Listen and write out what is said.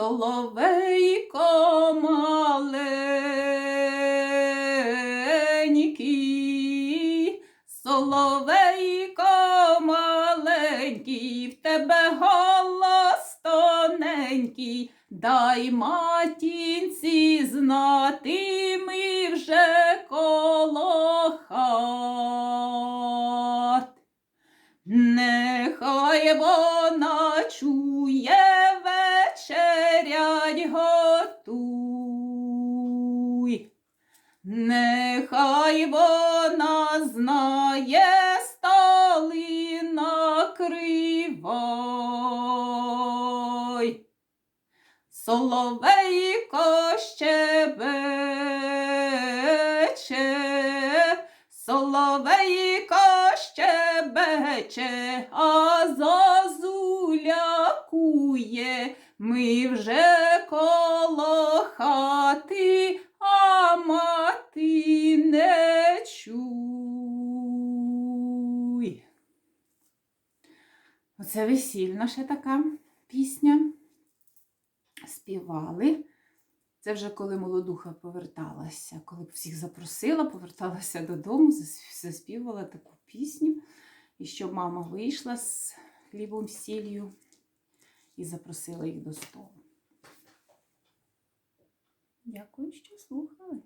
соловейко маленький, соловейко маленький, в тебе голос тоненький, дай матінці знати ми вже коло хат. Нехай вона чує готуй. Нехай вона знає столи накривай. Соловейко щебече, соловейко щебече, а кує, ми вже коло хати, а мати не чуй. Оце весільна ще така пісня. Співали. Це вже коли молодуха поверталася, коли б всіх запросила, поверталася додому, зас- заспівала таку пісню. І щоб мама вийшла з хлібом сіллю і запросила їх до столу. Дякую, що слухали.